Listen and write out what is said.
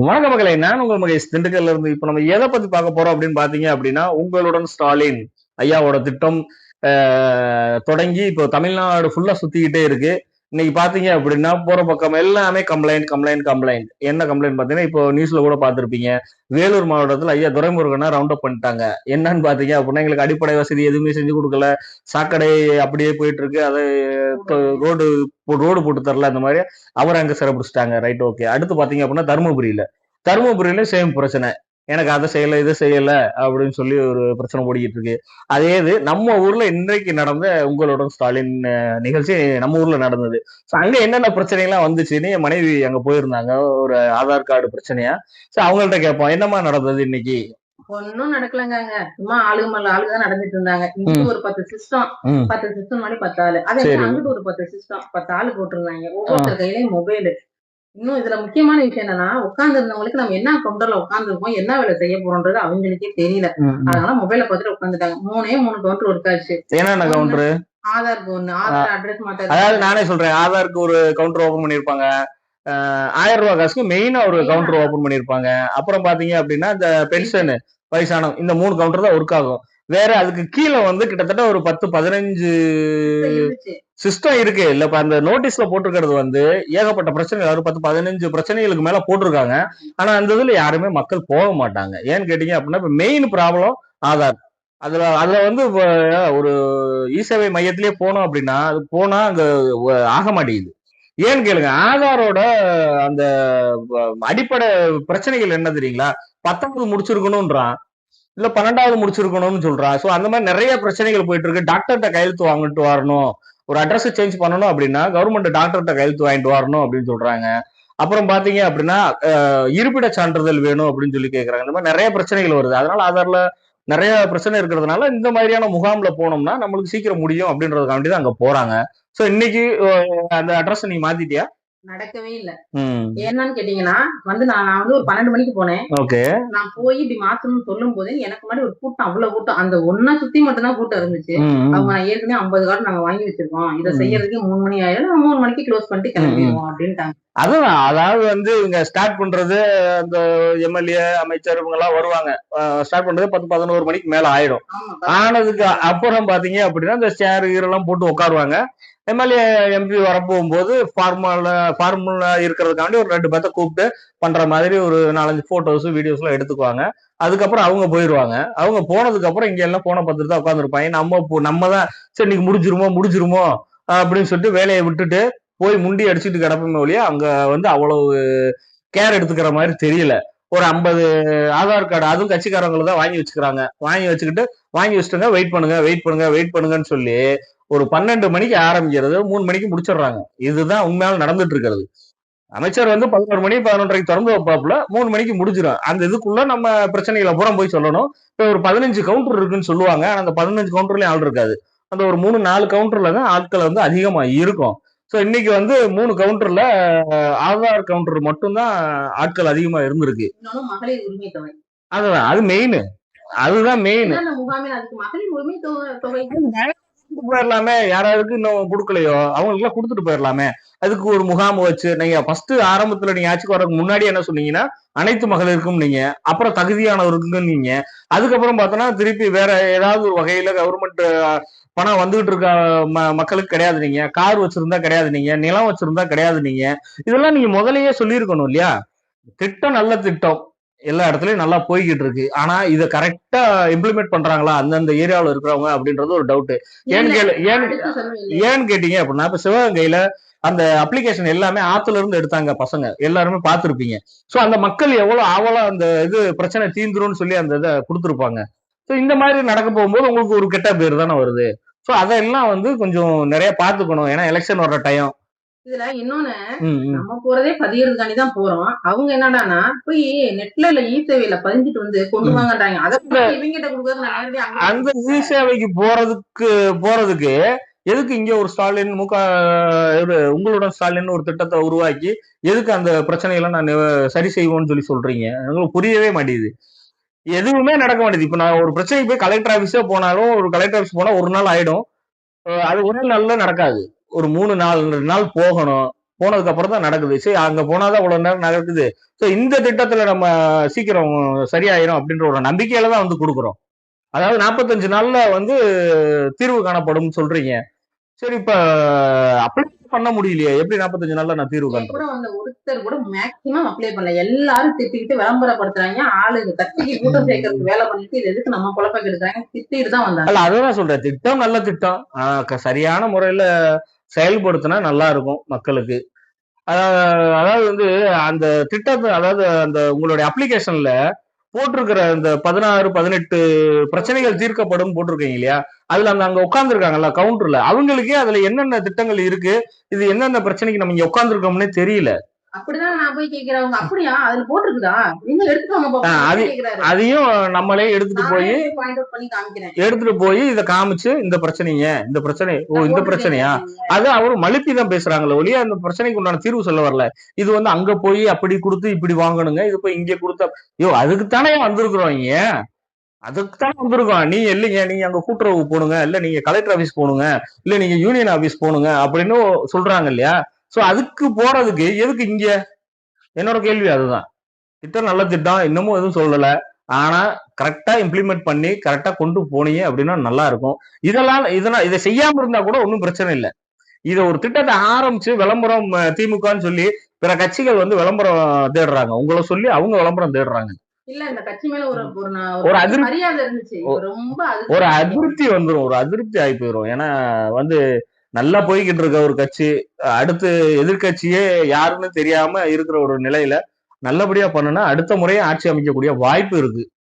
வணக்க மகளே நான் உங்கள் மகேஷ் திண்டுக்கல்ல இருந்து இப்ப நம்ம எதை பத்தி பார்க்க போறோம் அப்படின்னு பாத்தீங்க அப்படின்னா உங்களுடன் ஸ்டாலின் ஐயாவோட திட்டம் ஆஹ், தொடங்கி இப்போ தமிழ்நாடு ஃபுல்லா சுத்திக்கிட்டே இருக்கு. இன்னைக்கு பாத்தீங்க அப்படின்னா போற பக்கம் எல்லாமே கம்ப்ளைண்ட் கம்ப்ளைண்ட் கம்ப்ளைண்ட் என்ன கம்ப்ளைண்ட் பாத்தீங்கன்னா இப்போ நியூஸ்ல கூட பாத்திருப்பீங்க. வேலூர் மாவட்டத்துல ஐயா துரைமுருகனா ரவுண்ட் அப் பண்ணிட்டாங்க. என்னன்னு பாத்தீங்க அப்படின்னா எங்களுக்கு அடிப்படை வசதி எதுவுமே செஞ்சு கொடுக்கல. சாக்கடை அப்படியே போயிட்டு இருக்கு அது ரோடு ரோடு போட்டு தரல அந்த மாதிரி. அவர் அங்க சிறப்பிடிச்சிட்டாங்க ரைட் ஓகே அடுத்து பாத்தீங்க அப்படின்னா தருமபுரியில. தருமபுரியில சேம் பிரச்சனை. எனக்கு அதை செய்யல இதை செய்யல அப்படின்னு சொல்லி ஒரு பிரச்சனை ஓடிக்கிட்டு இருக்கு. அதே இது நம்ம ஊர்ல இன்றைக்கு நடந்த உங்களோட ஸ்டாலின் நிகழ்ச்சி நம்ம ஊர்ல நடந்தது. ஸோ அங்க என்னென்ன பிரச்சனைகள்லாம் வந்துச்சுன்னு என் மனைவி அங்க போயிருந்தாங்க ஒரு ஆதார் கார்டு பிரச்சனையா? ஸோ அவங்கள்ட்ட கேட்போம் என்னமா நடந்தது இன்னைக்கு? ஒன்னும் நடக்கலங்க. சும்மா ஆளுங்க மேல ஆளுங்க தான் நடந்துட்டு இருந்தாங்க. இங்க ஒரு பத்து சிஸ்டம். பத்து சிஸ்டம் மாதிரி பத்து ஆளு அதே அங்கிட்டு ஒரு பத்து சிஸ்டம் பத்து ஆளு போட்டிருந்தாங்க. ஒவ்வொருத்தர் கையிலயும் மொபைல் இன்னும் இதுல முக்கியமான விஷயம் என்னன்னா உட்கார்ந்து இருந்தவங்களுக்கு நம்ம என்ன கவுண்டர்ல உட்கார்ந்து இருக்கோம் என்ன வேலை செய்ய போறோம்ன்றது அவங்களுக்கே தெரியல. அதனால மொபைல பார்த்துட்டு உட்காந்துட்டாங்க மூணே மூணு கவுண்டர் ஒர்க்காச்சு. என்னென்ன கவுண்டர் ஆதார் ஒண்ணு ஆதார் அட்ரஸ் அதாவது மாத்த நானே சொல்றேன் ஆதாருக்கு ஒரு கவுண்டர் ஓபன் பண்ணிருப்பாங்க ஆயிரம் ரூபாய் காசுக்கு மெயினா ஒரு கவுண்டர் ஓபன் பண்ணிருப்பாங்க அப்புறம் பாத்தீங்க அப்படின்னா இந்த பென்ஷன் வயசான இந்த மூணு கவுண்டர் தான் ஒர்க் ஆகும். வேற அதுக்கு கீழே வந்து கிட்டத்தட்ட ஒரு பத்து பதினஞ்சு சிஸ்டம் இருக்கு. இல்ல இப்ப அந்த நோட்டீஸ்ல போட்டிருக்கிறது வந்து ஏகப்பட்ட பிரச்சனை ஒரு பத்து பதினஞ்சு பிரச்சனைகளுக்கு மேல போட்டிருக்காங்க. ஆனா அந்த இதுல யாருமே மக்கள் போக மாட்டாங்க. ஏன்னு கேட்டீங்க அப்படின்னா இப்ப மெயின் ப்ராப்ளம் ஆதார். அதுல அதுல வந்து ஒரு இ சேவை மையத்திலேயே போனோம் அப்படின்னா அது போனா அங்க ஆக மாட்டேங்குது. ஏன்னு கேளுங்க ஆதாரோட அந்த அடிப்படை பிரச்சனைகள் என்ன தெரியுங்களா? பத்தாவது முடிச்சிருக்கணும்ன்றான். இல்ல பன்னெண்டாவது முடிச்சிருக்கணும்னு சொல்றான் சோ அந்த மாதிரி நிறைய பிரச்சனைகள் போயிட்டு இருக்கு டாக்டர்கிட்ட கையெழுத்து வாங்கிட்டு வரணும். ஒரு அட்ரஸ் சேஞ்ச் பண்ணணும் அப்படின்னா கவர்மெண்ட் டாக்டர்கிட்ட கையெழுத்து வாங்கிட்டு வரணும் அப்படின்னு சொல்றாங்க. அப்புறம் பாத்தீங்க அப்படின்னா இருப்பிட சான்றிதழ் வேணும் அப்படின்னு சொல்லி கேக்குறாங்க. இந்த மாதிரி நிறைய பிரச்சனைகள் வருது. அதனால ஆதார்ல நிறைய பிரச்சனை இருக்கிறதுனால இந்த மாதிரியான முகாம்ல போனோம்னா நம்மளுக்கு சீக்கிரம் முடியும் அப்படின்றதுக்காண்டி தான் அங்க போறாங்க. சோ இன்னைக்கு அந்த அட்ரஸ் நீ மாத்திட்டியா? நடக்கவே இல்ல. என்னன்னு கேட்டீங்கன்னா வந்து நான் நான் வந்து ஒரு பன்னெண்டு மணிக்கு போனேன். ஓகே. நான் போய் இப்படி மாத்தணும்னு சொல்லும் போது எனக்கு முன்னாடி ஒரு கூட்டம் அவ்வளவு கூட்டம். அந்த ஒன்னா சுத்தி மட்டும் தான் கூட்டம் இருந்துச்சு. அவங்க ஏற்கனவே ஐம்பது கார்டு நாங்க வாங்கி வச்சிருக்கோம். இதை. செய்யறதுக்கு மூணு மணி ஆயிடும். மூணு மணிக்கு க்ளோஸ் பண்ணிட்டு கிளம்பிடுவோம் அப்படின்ட்டாங்க. அதுதான். அதாவது வந்து இவங்க ஸ்டார்ட் பண்றது அந்த எம்எல்ஏ அமைச்சர் இவங்க எல்லாம் வருவாங்க ஸ்டார்ட் பண்றது பத்து பதினோரு மணிக்கு மேல ஆயிடும். ஆனதுக்கு அப்புறம் பாத்தீங்க அப்படின்னா இந்த சேர் எல்லாம் போட்டு உட்காருவாங்க. எம்எல்ஏ எம்பி வரப்போகும்போது ஃபார்மல் ஃபார்முலா இருக்கிறதுக்காண்டி ஒரு ரெண்டு பேர்த்த கூப்பிட்டு பண்ற மாதிரி ஒரு நாலஞ்சு போட்டோஸ் வீடியோஸ்லாம் எடுத்துக்குவாங்க. அதுக்கப்புறம் அவங்க போயிடுவாங்க அவங்க போனதுக்கு அப்புறம் இங்க எல்லாம் போன பார்த்துட்டு தான் உட்காந்துருப்பாங்க நம்ம போ- நம்ம தான் சரி இன்னைக்கு முடிஞ்சிருமோ முடிஞ்சிருமோ அப்படின்னு சொல்லிட்டு வேலையை விட்டுட்டு போய் முண்டி அடிச்சுட்டு கிடப்போமே ஒழிய அங்க வந்து அவ்வளவு கேர் எடுத்துக்கிற மாதிரி தெரியல. ஒரு ஐம்பது ஆதார் கார்டு அதுவும் கட்சிக்காரங்களை தான் வாங்கி வச்சுக்கிறாங்க. வாங்கி வச்சுக்கிட்டு வாங்கி வச்சுட்டுங்க வெயிட் பண்ணுங்க வெயிட் பண்ணுங்க வெயிட் பண்ணுங்கன்னு சொல்லி ஒரு பன்னெண்டு மணிக்கு ஆரம்பிக்கிறது மூணு மணிக்கு முடிச்சிடுறாங்க. இதுதான் உண்மையால நடந்துட்டு இருக்கிறது அமைச்சர் வந்து பதினோரு மணி பதினொன்றரைக்கு திறந்து வைப்பாப்புல மூணு மணிக்கு முடிஞ்சிடும். அந்த இதுக்குள்ள நம்ம பிரச்சனைகளை பூரா போய் சொல்லணும். இப்போ ஒரு பதினஞ்சு கவுண்டர் இருக்குன்னு சொல்லுவாங்க. ஆனா அந்த பதினஞ்சு கவுண்டர்லயும் ஆள் இருக்காது. அந்த ஒரு மூணு நாலு கவுண்டர்ல தான் ஆட்கள் வந்து அதிகமா இருக்கும். ஸோ இன்னைக்கு வந்து மூணு கவுண்டர்ல ஆதார் கவுண்டர் மட்டும்தான் ஆட்கள் அதிகமா இருந்திருக்கு. அதுதான். அது மெயின் அதுதான் மெயின் கொடுத்துட்டு போயிடலாமே யாராவது இன்னும் கொடுக்கலையோ? அவங்களுக்கு எல்லாம் கொடுத்துட்டு போயிடலாமே அதுக்கு ஒரு முகாம் வச்சு நீங்க ஃபர்ஸ்ட் ஆரம்பத்துல நீங்க ஆட்சிக்கு வரதுக்கு முன்னாடி என்ன சொன்னீங்கன்னா அனைத்து மகளிருக்கும் நீங்க அப்புறம் தகுதியானவருக்கும் நீங்க. அதுக்கப்புறம் பார்த்தோன்னா திருப்பி வேற ஏதாவது ஒரு வகையில கவர்மெண்ட் பணம் வந்துகிட்டு இருக்க ம- மக்களுக்கு கிடையாது நீங்க. கார் வச்சிருந்தா கிடையாது நீங்க. நிலம் வச்சிருந்தா கிடையாது நீங்க. இதெல்லாம் நீங்க முதலையே சொல்லியிருக்கணும் இல்லையா? திட்டம் நல்ல திட்டம். எல்லா இடத்துலயும் நல்லா போய்கிட்டு இருக்கு ஆனா இதை கரெக்டா இம்ப்ளிமெண்ட் பண்றாங்களா? அந்தந்த ஏரியாவில் இருக்கிறவங்க அப்படின்றது ஒரு டவுட் ஏன்னு கேளு ஏன்னு? ஏன்னு கேட்டீங்க அப்படின்னா இப்ப சிவகங்கையில அந்த அப்ளிகேஷன் எல்லாமே ஆத்துல இருந்து எடுத்தாங்க பசங்க. எல்லாருமே பார்த்திருப்பீங்க. சோ அந்த மக்கள் எவ்வளவு ஆவலா அந்த இது பிரச்சனை தீந்துரும்னு சொல்லி அந்த இதை கொடுத்துருப்பாங்க. சோ இந்த மாதிரி நடக்க போகும்போது உங்களுக்கு ஒரு கெட்ட பேர் தானே வருது. சோ அதெல்லாம் வந்து கொஞ்சம் நிறைய பாத்துக்கணும் ஏன்னா எலெக்ஷன் வர்ற டைம் இதுல இன்னொன்னு நம்ம போறதே பதியறதுக்காண்டி தான் போறோம். அவங்க என்னடான்னா போய் நெட்ல இல்ல இ சேவையில பதிஞ்சிட்டு வந்து கொண்டு ம். வாங்கன்றாங்க. அதை இவங்கிட்ட கொடுக்கறது அந்த இ சேவைக்கு போறதுக்கு போறதுக்கு எதுக்கு இங்க ஒரு ஸ்டாலின் முக இவரு உங்களோட ஸ்டாலின் ஒரு திட்டத்தை உருவாக்கி எதுக்கு அந்த பிரச்சனையெல்லாம் நான் சரி செய்வோம்னு சொல்லி சொல்றீங்க? எங்களுக்கு புரியவே மாட்டேங்குது. எதுவுமே நடக்க மாட்டேங்குது. இப்ப நான் ஒரு பிரச்சனைக்கு போய் கலெக்டர் ஆபீஸே போனாலும் ஒரு கலெக்டர் ஆபீஸ் போனா ஒரு நாள் ஆயிடும். அது ஒரே நாள்ல நடக்காது. ஒரு மூணு நாள் ரெண்டு நாள் போகணும். போனதுக்கு அப்புறம் தான் நடக்குது. சரி அங்க போனாதான் இவ்வளவு நேரம் நடக்குது. சோ இந்த திட்டத்துல நம்ம சீக்கிரம் சரியாயிரும் அப்படின்ற ஒரு நம்பிக்கையில தான் வந்து கொடுக்குறோம். அதாவது நாற்பத்தஞ்சு நாள்ல வந்து தீர்வு காணப்படும் சொல்றீங்க. சரி இப்ப அப்ளை பண்ண முடியலையே. எப்படி நாற்பத்தஞ்சு நாள்ல நான் தீர்வு காண்றேன்? ஒருத்தர் கூட மேக்சிமம் அப்ளை பண்ணல. எல்லாரும் திட்டிக்கிட்டு விளம்பரப்படுத்துறாங்க. ஆளுங்க கட்சிக்கு கூட்டம் சேர்க்கறதுக்கு வேலை பண்ணிட்டு இது எதுக்கு நம்ம குழப்பம் எடுக்கிறாங்க திட்டிட்டு தான் வந்தாங்க. அதுதான் சொல்றேன். திட்டம் நல்ல திட்டம். சரியான முறையில செயல்படுத்தினா நல்லா இருக்கும் மக்களுக்கு. அதாவது வந்து அந்த திட்டத்தை அதாவது அந்த உங்களுடைய அப்ளிகேஷன்ல போட்டிருக்கிற அந்த பதினாறு பதினெட்டு பிரச்சனைகள் தீர்க்கப்படும் போட்டிருக்கீங்க இல்லையா? அதுல அந்த அங்க உட்காந்துருக்காங்கல்ல கவுண்டர்ல அவங்களுக்கே அதுல என்னென்ன திட்டங்கள் இருக்கு? இது என்னென்ன பிரச்சனைக்கு நம்ம இங்க உட்காந்துருக்கோம்னே தெரியல. அப்படிதான் நான் போய் அப்படியா? அதுல போட்டிருக்குதா? நீங்க. அதையும் நம்மளே எடுத்துட்டு போய் எடுத்துட்டு போய் இதை காமிச்சு இந்த பிரச்சனைங்க இந்த பிரச்சனை ஓ இந்த பிரச்சனையா. அது அவரு மழுப்பி தான் பேசுறாங்களே ஒழிய அந்த பிரச்சனைக்கு உண்டான தீர்வு சொல்ல வரல. இது வந்து அங்க போய் அப்படி கொடுத்து இப்படி வாங்கணுங்க இது போய் இங்க கொடுத்த ஐயோ அதுக்கு தானே வந்திருக்கிறோம் இங்க. அதுக்கு தானே வந்திருக்கோம் நீங்க இல்லைங்க நீங்க அங்க கூட்டுறவு போடுங்க இல்ல நீங்க கலெக்டர் ஆபீஸ் போடுங்க இல்ல நீங்க யூனியன் ஆபீஸ் போடுங்க அப்படின்னு சொல்றாங்க இல்லையா? சோ அதுக்கு போறதுக்கு எதுக்கு இங்க? என்னோட கேள்வி அதுதான். திட்டம் நல்ல திட்டம் இன்னமும் எதுவும் சொல்லல. ஆனா கரெக்டா இம்ப்ளிமெண்ட் பண்ணி கரெக்டா கொண்டு போனீங்க அப்படின்னா நல்லா இருக்கும். இதெல்லாம் இதெல்லாம் இதை செய்யாம இருந்தா கூட ஒன்றும் பிரச்சனை இல்லை. இத ஒரு திட்டத்தை ஆரம்பிச்சு விளம்பரம் திமுகன்னு சொல்லி பிற கட்சிகள் வந்து விளம்பரம் தேடுறாங்க. உங்களை சொல்லி அவங்க விளம்பரம் தேடுறாங்க. இல்ல இந்த கட்சி மேல ஒரு ஒரு அதிருப்தி-. ஒரு வந்துரும். ஒரு அதிருப்தி ஆகி போயிடும் ஏன்னா வந்து நல்லா போய்கிட்டு இருக்க ஒரு கட்சி அடுத்து எதிர்கட்சியே யாருன்னு தெரியாம இருக்கிற ஒரு நிலையில நல்லபடியா பண்ணுனா அடுத்த முறையே ஆட்சி அமைக்கக்கூடிய வாய்ப்பு இருக்கு.